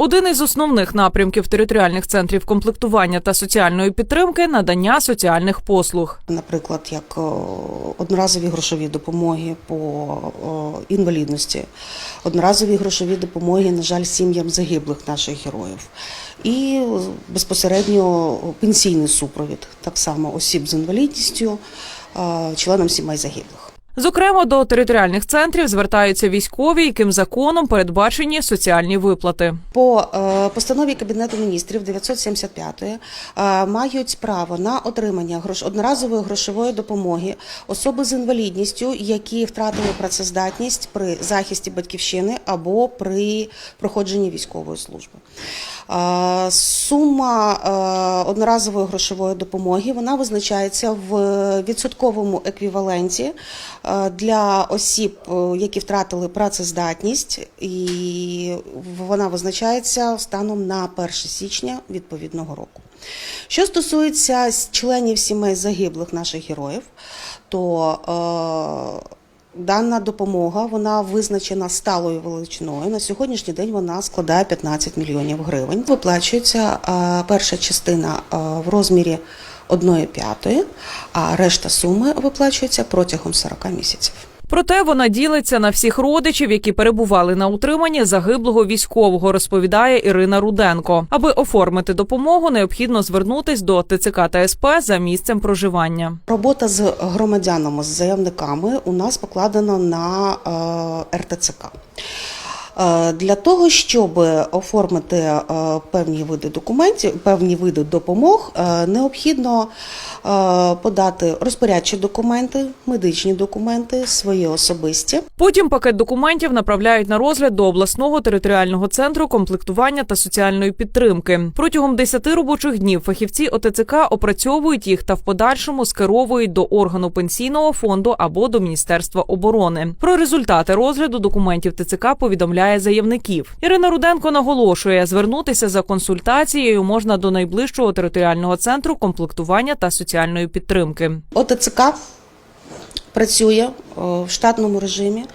Один із основних напрямків територіальних центрів комплектування та соціальної підтримки надання соціальних послуг. Наприклад, як одноразові грошові допомоги по інвалідності, одноразові грошові допомоги, на жаль, сім'ям загиблих наших героїв, і безпосередньо пенсійний супровід, так само осіб з інвалідністю, членам сімей загиблих. Зокрема, до територіальних центрів звертаються військові, яким законом передбачені соціальні виплати. По е, постанові Кабінету міністрів 975 е, мають право на отримання одноразової грошової допомоги особи з інвалідністю, які втратили працездатність при захисті батьківщини або при проходженні військової служби. Е, Сума одноразової грошової допомоги вона визначається в відсотковому еквіваленті для осіб, е, які втратили працездатність, і вона визначається станом на 1 січня відповідного року. Що стосується членів сімей загиблих наших героїв, то е, Дана допомога вона визначена сталою величиною. На сьогоднішній день вона складає 15 мільйонів гривень. Виплачується е, перша частина е, в розмірі 1 п'ятої, а решта суми виплачується протягом 40 місяців. Проте вона ділиться на всіх родичів, які перебували на утриманні загиблого військового, розповідає Ірина Руденко. Аби оформити допомогу, необхідно звернутись до ТЦК та СП за місцем проживання. Робота з громадянами, з заявниками у нас покладена на е, РТЦК. Е, Для того, щоб оформити е, певні види документів, певні види допомог, е, необхідно подати розпорядчі документи, медичні документи, свої особисті. Потім пакет документів направляють на розгляд до обласного територіального центру комплектування та соціальної підтримки. Протягом 10 робочих днів фахівці ОТЦК опрацьовують їх та в подальшому скеровують до органу пенсійного фонду або до Міністерства оборони. Про результати розгляду документів ТЦК повідомляє заявників. Ірина Руденко наголошує, звернутися за консультацією можна до найближчого територіального центру комплектування та соціальної підтримки. ОТЦК працює е, в штатному режимі. Е,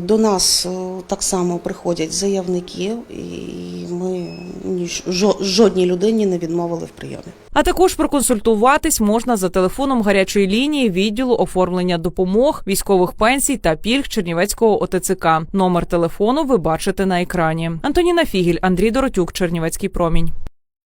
До нас е, так само приходять заявники, і жо- жодній людині не відмовили в прийомі. А також проконсультуватись можна за телефоном гарячої лінії відділу оформлення допомог, військових пенсій та пільг Чернівецького ОТЦК. Номер телефону ви бачите на екрані. Антоніна Фігіль, Андрій Доротюк, Чернівецький промінь.